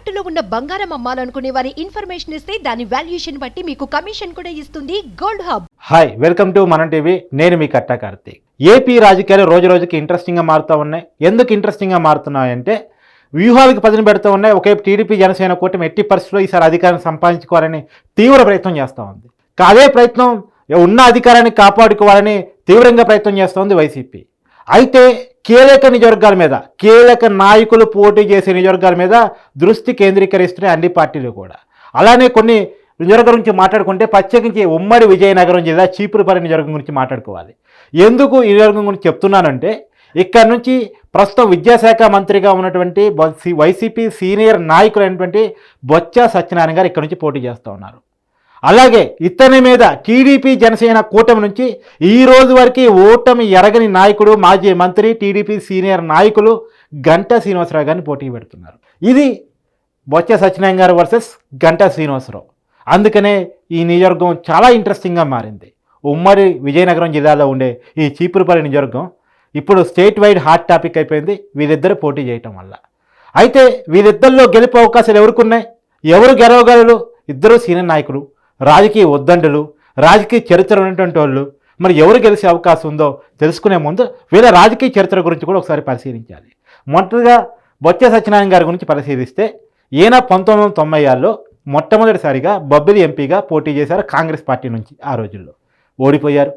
తాకట్టులో ఉన్న బంగారం అమ్మాలనుకునే వారి ఇన్ఫర్మేషన్ ఇస్తే దాని వాల్యుయేషన్ బట్టి మీకు కమిషన్ కూడా ఇస్తుంది gold hub. Hi welcome to మనం టీవీ నేను మీ కట్ట కార్తీక్. ఏపీ రాజకీయాలు రోజు రోజుకి ఇంట్రెస్టింగ్గా మారుతూ ఉన్నాయి. ఎందుకు ఇంట్రెస్టింగ్గా మారుతున్నాయంటే వ్యూహాలకు పదును పెడుతూ ఉన్నాయి. ఒకవైపు టీడీపీ జనసేన కూటమి ఎట్టి పరిస్థితుల్లో ఈసారి అధికారం సంపాదించుకోవాలని తీవ్ర ప్రయత్నం చేస్తూ ఉంది. అదే ప్రయత్నం ఉన్న అధికారాన్ని కాపాడుకోవాలని తీవ్రంగా ప్రయత్నం చేస్తోంది వైసీపీ. అయితే కీలక నియోజకవర్గాల మీద కీలక నాయకులు పోటీ చేసే నియోజకవర్గాల మీద దృష్టి కేంద్రీకరిస్తున్నాయి అన్ని పార్టీలు కూడా. అలానే కొన్ని నియోజకవర్గం గురించి మాట్లాడుకుంటే ప్రత్యేకించి ఉమ్మడి విజయనగరం జిల్లా చీపురుపల్లి నియోజకవర్గం గురించి మాట్లాడుకోవాలి. ఎందుకు ఈ నియోజకవర్గం గురించి చెప్తున్నానంటే ఇక్కడ నుంచి ప్రస్తుతం విద్యాశాఖ మంత్రిగా ఉన్నటువంటి వైసీపీ సీనియర్ నాయకులైనటువంటి బొత్స సత్యనారాయణ గారు ఇక్కడ నుంచి పోటీ చేస్తూ ఉన్నారు. అలాగే ఇతని మీద టీడీపీ జనసేన కూటమి నుంచి ఈ రోజు వరకు ఓటమి ఎరగని నాయకుడు మాజీ మంత్రి టీడీపీ సీనియర్ నాయకులు గంటా శ్రీనివాసరావు గారిని పోటీ పెడుతున్నారు. ఇది బొచ్చ సత్యనారాయణ గారు వర్సెస్ గంటా శ్రీనివాసరావు. అందుకనే ఈ నియోజకవర్గం చాలా ఇంట్రెస్టింగ్గా మారింది. ఉమ్మడి విజయనగరం జిల్లాలో ఉండే ఈ చీపురుపల్లి నియోజకవర్గం ఇప్పుడు స్టేట్ వైడ్ హాట్ టాపిక్ అయిపోయింది. వీరిద్దరు పోటీ చేయటం వల్ల. అయితే వీరిద్దరిలో గెలిపే అవకాశాలు ఎవరికి ఎవరు గెలవగలరు? ఇద్దరు సీనియర్ నాయకులు. రాజకీయ ఉద్దండులు రాజకీయ చరిత్ర ఉన్నటువంటి వాళ్ళు మరి ఎవరు గెలిచే అవకాశం ఉందో తెలుసుకునే ముందు వీళ్ళ రాజకీయ చరిత్ర గురించి కూడా ఒకసారి పరిశీలించాలి. మొదటగా బొత్స సత్యనారాయణ గారి గురించి పరిశీలిస్తే ఈయన పంతొమ్మిది వందల తొంభై ఆరులో మొట్టమొదటిసారిగా బొబ్బిలి ఎంపీగా పోటీ చేశారు కాంగ్రెస్ పార్టీ నుంచి ఆ రోజుల్లో. ఓడిపోయారు.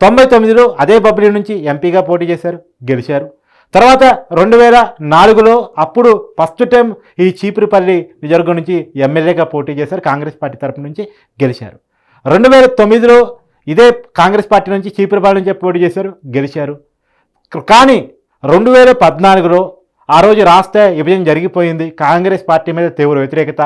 తొంభై తొమ్మిదిలో అదే బొబ్బిలి నుంచి ఎంపీగా పోటీ చేశారు గెలిచారు. తర్వాత రెండు వేల నాలుగులో అప్పుడు ఫస్ట్ టైం ఈ చీపురుపల్లి నియోజకవర్గం నుంచి ఎమ్మెల్యేగా పోటీ చేశారు. కాంగ్రెస్ పార్టీ తరపు నుంచి గెలిచారు. రెండు వేల తొమ్మిదిలో ఇదే కాంగ్రెస్ పార్టీ నుంచి చీపురుపల్లి నుంచి పోటీ చేశారు. గెలిచారు. కానీ రెండు వేల పద్నాలుగులో ఆ రోజు రాష్ట్ర విభజన జరిగిపోయింది. కాంగ్రెస్ పార్టీ మీద తీవ్ర వ్యతిరేకత.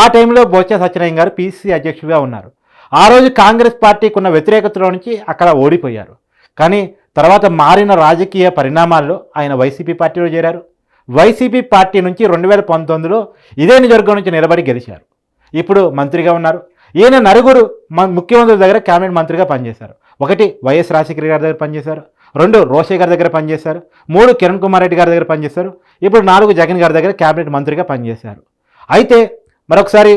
ఆ టైంలో బొత్స సత్యనారాయణ గారు పీసీసీ అధ్యక్షుడిగా ఉన్నారు. ఆ రోజు కాంగ్రెస్ పార్టీకి ఉన్న వ్యతిరేకతలో నుంచి అక్కడ ఓడిపోయారు. కానీ తర్వాత మారిన రాజకీయ పరిణామాల్లో ఆయన వైసీపీ పార్టీలో చేరారు. వైసీపీ పార్టీ నుంచి రెండు వేల పంతొమ్మిదిలో ఇదే నియోజకవర్గం నుంచి నిలబడి గెలిచారు. ఇప్పుడు మంత్రిగా ఉన్నారు. ఈయన నలుగురు ముఖ్యమంత్రి ముఖ్యమంత్రుల దగ్గర క్యాబినెట్ మంత్రిగా పనిచేశారు. ఒకటి వైఎస్ రాజశేఖర గారి దగ్గర పనిచేశారు. రెండు రోషే గారి దగ్గర పనిచేశారు. మూడు కిరణ్ కుమార్ రెడ్డి గారి దగ్గర పనిచేశారు. ఇప్పుడు నాలుగు జగన్ గారి దగ్గర క్యాబినెట్ మంత్రిగా పనిచేశారు. అయితే మరొకసారి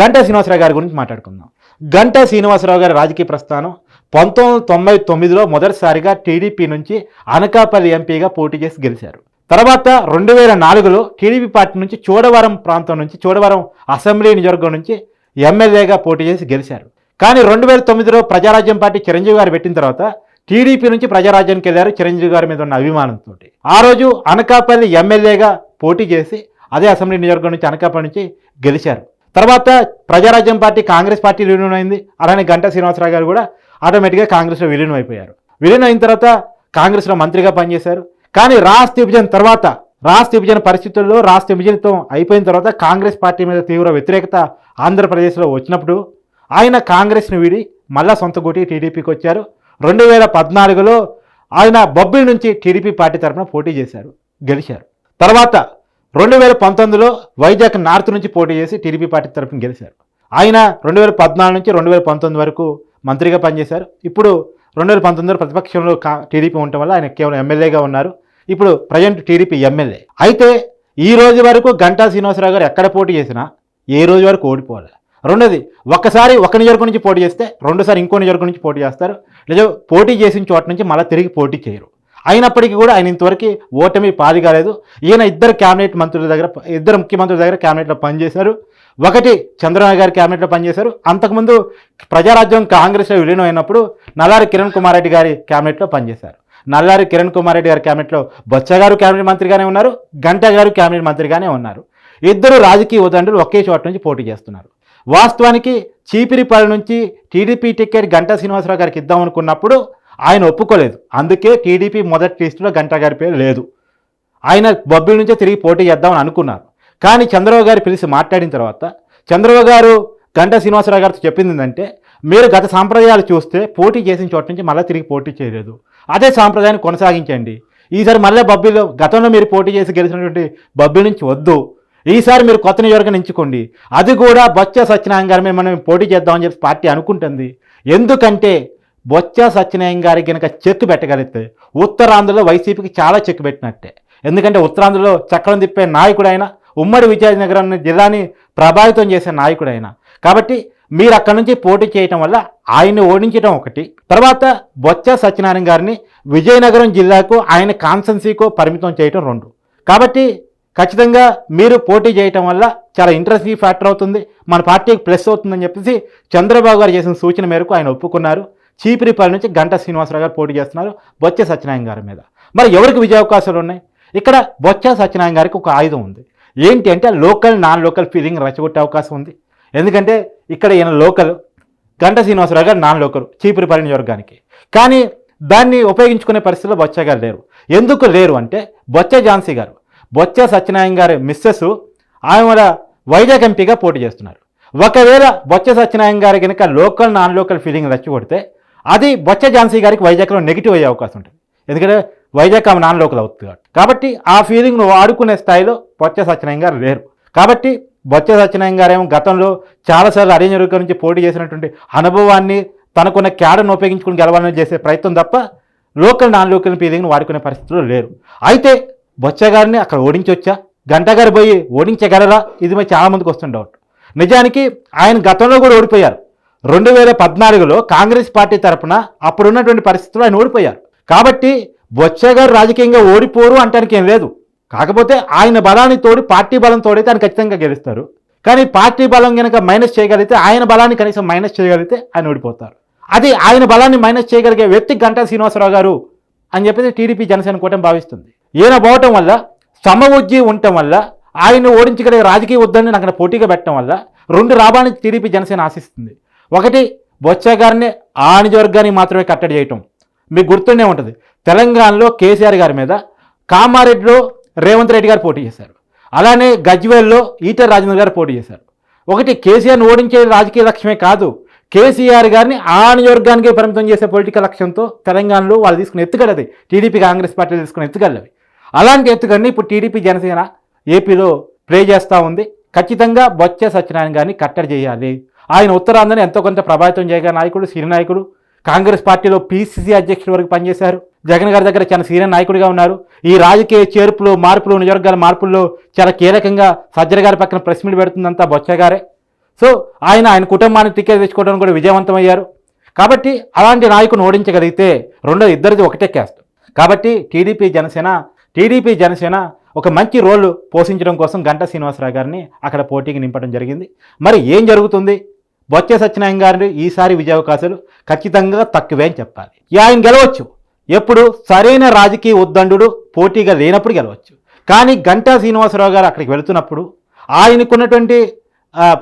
గంటా శ్రీనివాసరావు గారి గురించి మాట్లాడుకుందాం. గంటా శ్రీనివాసరావు గారి రాజకీయ ప్రస్థానం పంతొమ్మిది వందల తొంభై తొమ్మిదిలో మొదటిసారిగా టీడీపీ నుంచి అనకాపల్లి ఎంపీగా పోటీ చేసి గెలిచారు. తర్వాత రెండు వేల నాలుగులో టీడీపీ పార్టీ నుంచి చోడవరం ప్రాంతం నుంచి చోడవరం అసెంబ్లీ నియోజకవర్గం నుంచి ఎమ్మెల్యేగా పోటీ చేసి గెలిచారు. కానీ రెండు వేల తొమ్మిదిలో ప్రజారాజ్యం పార్టీ చిరంజీవి గారు పెట్టిన తర్వాత టీడీపీ నుంచి ప్రజారాజ్యానికి వెళ్ళారు చిరంజీవి గారి మీద ఉన్న అభిమానంతో ఆ రోజు అనకాపల్లి ఎమ్మెల్యేగా పోటీ చేసి అదే అసెంబ్లీ నియోజకవర్గం నుంచి అనకాపల్లి నుంచి గెలిచారు. తర్వాత ప్రజారాజ్యం పార్టీ కాంగ్రెస్ పార్టీ విలీనం అయింది. అలానే గంటా శ్రీనివాసరావు గారు కూడా ఆటోమేటిక్గా కాంగ్రెస్లో విలీనం అయిపోయారు. విలీనం అయిన తర్వాత కాంగ్రెస్లో మంత్రిగా పనిచేశారు. కానీ రాష్ట్ర విభజన తర్వాత రాష్ట్ర విభజన పరిస్థితుల్లో రాష్ట్ర విభజనతో అయిపోయిన తర్వాత కాంగ్రెస్ పార్టీ మీద తీవ్ర వ్యతిరేకత ఆంధ్రప్రదేశ్లో వచ్చినప్పుడు ఆయన కాంగ్రెస్ను వీడి మళ్ళా సొంత గుటి టీడీపీకి వచ్చారు. రెండు వేల పద్నాలుగులో ఆయన బొబ్బిలి నుంచి టీడీపీ పార్టీ తరఫున పోటీ చేశారు గెలిచారు. తర్వాత రెండు వేల పంతొమ్మిదిలో వైజాగ్ నార్త్ నుంచి పోటీ చేసి టీడీపీ పార్టీ తరఫున గెలిచారు. ఆయన రెండు వేల పద్నాలుగు నుంచి రెండు వేల పంతొమ్మిది వరకు మంత్రిగా పనిచేశారు. ఇప్పుడు రెండు వేల పంతొమ్మిదిలో ప్రతిపక్షంలో కా టీడీపీ ఉండటం వల్ల ఆయన కేవలం ఎమ్మెల్యేగా ఉన్నారు. ఇప్పుడు ప్రజెంట్ టీడీపీ ఎమ్మెల్యే. అయితే ఈ రోజు వరకు గంటా శ్రీనివాసరావు గారు ఎక్కడ పోటీ చేసినా ఏ రోజు వరకు ఓడిపోవాలి. రెండోది ఒక్కసారి ఒక నియోజకవర్గం నుంచి పోటీ చేస్తే రెండోసారి ఇంకో నియోజకవర్గం నుంచి పోటీ చేస్తారు. లేదా పోటీ చేసిన చోట నుంచి మళ్ళీ తిరిగి పోటీ చేయరు. అయినప్పటికీ కూడా ఆయన ఇంతవరకు ఓటమి పాది కాలేదు. ఈయన ఇద్దరు క్యాబినెట్ మంత్రుల దగ్గర ఇద్దరు ముఖ్యమంత్రుల దగ్గర క్యాబినెట్లో పనిచేశారు. ఒకటి చంద్రబాబు గారి క్యాబినెట్లో పనిచేశారు. అంతకుముందు ప్రజారాజ్యం కాంగ్రెస్లో విలీనం అయినప్పుడు నల్లారి కిరణ్ కుమార్ రెడ్డి గారి క్యాబినెట్లో పనిచేశారు. నల్లారి కిరణ్ కుమార్ రెడ్డి గారి క్యాబినెట్లో బొత్స గారు క్యాబినెట్ మంత్రిగానే ఉన్నారు. గంట గారు క్యాబినెట్ మంత్రిగానే ఉన్నారు. ఇద్దరు రాజకీయ ఉదండులు ఒకే చోట నుంచి పోటీ చేస్తున్నారు. వాస్తవానికి చీపిరిపల్లి నుంచి టీడీపీ టికెట్ గంటా శ్రీనివాసరావు గారికి ఇద్దాం అనుకున్నప్పుడు ఆయన ఒప్పుకోలేదు. అందుకే టీడీపీ మొదటి లిస్టులో గంటా గారి పేరు లేదు. ఆయన బొబ్బిలి నుంచే తిరిగి పోటీ చేద్దామని అనుకున్నారు. కానీ చంద్రబాబు గారు పిలిచి మాట్లాడిన తర్వాత చంద్రబాబు గారు గంటా శ్రీనివాసరావు గారితో చెప్పింది ఏంటంటే మీరు గత సాంప్రదాయాలు చూస్తే పోటీ చేసిన చోట నుంచి మళ్ళీ తిరిగి పోటీ చేయలేదు. అదే సాంప్రదాయాన్ని కొనసాగించండి. ఈసారి మళ్ళీ బబ్బీలో గతంలో మీరు పోటీ చేసి గెలిచినటువంటి బబ్బీ నుంచి వద్దు. ఈసారి మీరు కొత్త నియోజకవర్గం ఎంచుకోండి. అది కూడా బొత్స సత్యనారాయణ గారి మీద మనం పోటీ చేద్దామని చెప్పి పార్టీ అనుకుంటుంది. ఎందుకంటే బొత్స సత్యనారాయణ గారికి కనుక చెక్ పెట్టగలిగితే ఉత్తరాంధ్రలో వైసీపీకి చాలా చెక్ పెట్టినట్టే. ఎందుకంటే ఉత్తరాంధ్రలో చక్రం తిప్పే నాయకుడు ఆయన ఉమ్మడి విజయనగరం జిల్లాని ప్రభావితం చేసే నాయకుడు ఆయన కాబట్టి మీరు అక్కడి నుంచి పోటీ చేయటం వల్ల ఆయన్ని ఓడించడం ఒకటి. తర్వాత బొత్స సత్యనారాయణ గారిని విజయనగరం జిల్లాకు ఆయన కాన్సన్సీకో పరిమితం చేయటం రెండు. కాబట్టి ఖచ్చితంగా మీరు పోటీ చేయటం వల్ల చాలా ఇంట్రెస్టింగ్ ఫ్యాక్టర్ అవుతుంది. మన పార్టీకి ప్లస్ అవుతుందని చెప్పేసి చంద్రబాబు గారు చేసిన సూచన మేరకు ఆయన ఒప్పుకున్నారు. చీపిరిపల్లి నుంచి గంటా శ్రీనివాసరావు గారు పోటీ చేస్తున్నారు బొత్స సత్యనారాయణ గారి మీద. మరి ఎవరికి విజయ అవకాశాలు ఉన్నాయి? ఇక్కడ బొత్స సత్యనారాయణ గారికి ఒక ఆయుధం ఉంది. ఏంటి అంటే లోకల్ నాన్ లోకల్ ఫీలింగ్ రచ్చగొట్టే అవకాశం ఉంది. ఎందుకంటే ఇక్కడ ఈయన లోకల్ గంట శ్రీనివాసరావు గారు నాన్ లోకల్ చీపురిపల్లి నియోజకవర్గానికి. కానీ దాన్ని ఉపయోగించుకునే పరిస్థితిలో బొచ్చ గారు లేరు. ఎందుకు లేరు అంటే బొచ్చ ఝాన్సీ గారు బొచ్చ సత్యనారాయణ గారి మిస్సెస్ ఆమె వైజాగ్ ఎంపీగా పోటీ చేస్తున్నారు. ఒకవేళ బొచ్చ సత్యనారాయణ గారి కనుక లోకల్ నాన్ లోకల్ ఫీలింగ్ రచ్చగొడితే అది బొచ్చ ఝాన్సీ గారికి వైజాగ్లో నెగిటివ్ అయ్యే అవకాశం ఉంటుంది. ఎందుకంటే వైజాగ్ ఆమె నాన్ లోకల్ అవుతుంది కాబట్టి కాబట్టి ఆ ఫీలింగ్ను వాడుకునే స్థాయిలో బొత్స సత్యనారాయణ గారు లేరు. కాబట్టి బొత్స సత్యనారాయణ గారేమో ఏమో గతంలో చాలాసార్లు అరేంజ్ వర్గం నుంచి పోటీ చేసినటువంటి అనుభవాన్ని తనకున్న క్యాడర్ను ఉపయోగించుకుని గెలవాలని చేసే ప్రయత్నం తప్ప లోకల్ నాన్ లోకల్ ఫీలింగ్ను వాడుకునే పరిస్థితుల్లో లేరు. అయితే బొత్స గారిని అక్కడ ఓడించొచ్చా? గంట గారు పోయి ఓడించగలరా? ఇది మరి చాలామందికి వస్తుంది డౌట్. నిజానికి ఆయన గతంలో కూడా ఓడిపోయారు. రెండు వేల పద్నాలుగులో కాంగ్రెస్ పార్టీ తరఫున అప్పుడున్నటువంటి పరిస్థితుల్లో ఆయన ఓడిపోయారు. కాబట్టి బొత్స గారు రాజకీయంగా ఓడిపోరు అంటానికి ఏం లేదు. కాకపోతే ఆయన బలాన్ని తోడి పార్టీ బలం తోడైతే ఆయన ఖచ్చితంగా గెలుస్తారు. కానీ పార్టీ బలం కనుక మైనస్ చేయగలిగితే ఆయన బలాన్ని కనీసం మైనస్ చేయగలిగితే ఆయన ఓడిపోతారు. అది ఆయన బలాన్ని మైనస్ చేయగలిగే వ్యక్తి గంటా శ్రీనివాసరావు గారు అని చెప్పేసి టీడీపీ జనసేన కూటమి భావిస్తుంది. ఈయన పోవటం వల్ల సమవుజ్జి ఉండటం వల్ల ఆయన ఓడించగలిగే రాజకీయ వద్దని అక్కడ పోటీగా పెట్టడం వల్ల రెండు లాభాన్ని టీడీపీ జనసేన ఆశిస్తుంది. ఒకటి బొత్స గారిని ఆ మాత్రమే కట్టడి చేయటం. మీకు గుర్తుండే ఉంటుంది. తెలంగాణలో కేసీఆర్ గారి మీద కామారెడ్డిలో రేవంత్ రెడ్డి గారు పోటీ చేశారు. అలానే గజ్వేల్లో ఈటర్ రాజేంద్ర గారు పోటీ చేశారు. ఒకటి కేసీఆర్ని ఓడించే రాజకీయ లక్ష్యమే కాదు కేసీఆర్ గారిని ఆ నియోజకవర్గానికి పరిమితం చేసే పొలిటికల్ లక్ష్యంతో తెలంగాణలో వాళ్ళు తీసుకుని ఎత్తుగలది టీడీపీ కాంగ్రెస్ పార్టీలు తీసుకుని ఎత్తుగలవి అలాంటి ఎత్తుగడిని ఇప్పుడు టీడీపీ జనసేన ఏపీలో ప్లే చేస్తూ ఉంది. ఖచ్చితంగా బొచ్చ సత్యనారాయణ గారిని కట్టడి చేయాలి. ఆయన ఉత్తరాంధ్రని ఎంతో కొంత ప్రభావితం చేయగల నాయకుడు సిరి నాయకుడు. కాంగ్రెస్ పార్టీలో పీసీసీ అధ్యక్షుడి వరకు పనిచేశారు. జగన్ గారి దగ్గర చాలా సీనియర్ నాయకుడిగా ఉన్నారు. ఈ రాజకీయ చేర్పులు మార్పులు నియోజకవర్గాల మార్పుల్లో చాలా కీలకంగా సజ్జల గారి పక్కన ప్రెస్ మీట్ పెడుతుందంతా బొత్స గారే. సో ఆయన ఆయన కుటుంబానికి టికెట్ తెచ్చుకోవడం కూడా విజయవంతమయ్యారు కాబట్టి అలాంటి నాయకుని ఓడించగలిగితే రెండో ఇద్దరిది ఒకటే క్యాస్ట్. కాబట్టి టీడీపీ జనసేన టీడీపీ జనసేన ఒక మంచి రోల్ పోషించడం కోసం గంటా శ్రీనివాసరావు గారిని అక్కడ పోటీకి నింపడం జరిగింది. మరి ఏం జరుగుతుంది? బొత్స సత్యనారాయణ గారి ఈసారి విజయావకాశాలు ఖచ్చితంగా తక్కువే అని చెప్పాలి. ఆయన గెలవచ్చు. ఎప్పుడు సరైన రాజకీయ ఉద్దండు పోటీగా లేనప్పుడు గెలవచ్చు. కానీ గంటా శ్రీనివాసరావు గారు అక్కడికి వెళుతున్నప్పుడు ఆయనకున్నటువంటి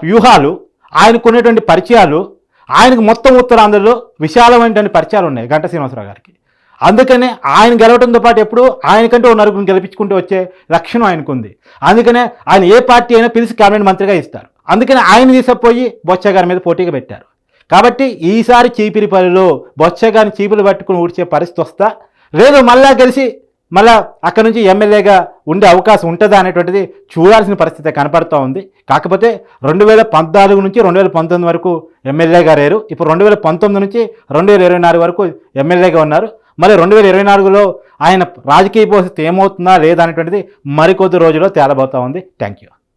వ్యూహాలు ఆయనకున్నటువంటి పరిచయాలు ఆయనకు మొత్తం ఉత్తరాంధ్రలో విశాలమైనటువంటి పరిచయాలు ఉన్నాయి గంట శ్రీనివాసరావు గారికి. అందుకనే ఆయన గెలవడంతో పాటు ఎప్పుడు ఆయనకంటే ఓ నరుగును గెలిపించుకుంటూ వచ్చే లక్షణం ఆయనకుంది. అందుకనే ఆయన ఏ పార్టీ అయినా పిలిచి కేబినెట్ మంత్రిగా ఇస్తారు. అందుకని ఆయన తీసుకుపోయి బొత్స గారి మీద పోటీగా పెట్టారు. కాబట్టి ఈసారి చీపిరిపల్లిలో బొత్స గారిని చీపులు పట్టుకుని ఊడ్చే పరిస్థితి వస్తా. లేదు మళ్ళా కలిసి మళ్ళా అక్కడ నుంచి ఎమ్మెల్యేగా ఉండే అవకాశం ఉంటుందా అనేటువంటిది చూడాల్సిన పరిస్థితి కనపడుతూ ఉంది. కాకపోతే రెండు వేల పద్నాలుగు నుంచి రెండు వేల పంతొమ్మిది వరకు ఎమ్మెల్యేగా లేరు ఇప్పుడు రెండు వేల పంతొమ్మిది నుంచి రెండు వేల ఇరవై నాలుగు వరకు ఎమ్మెల్యేగా ఉన్నారు. మరి రెండు వేల ఇరవై నాలుగులో ఆయన రాజకీయ పరిస్థితి ఏమవుతుందా లేదా అనేటువంటిది మరికొద్ది రోజుల్లో తేలబోతూ ఉంది. Thank you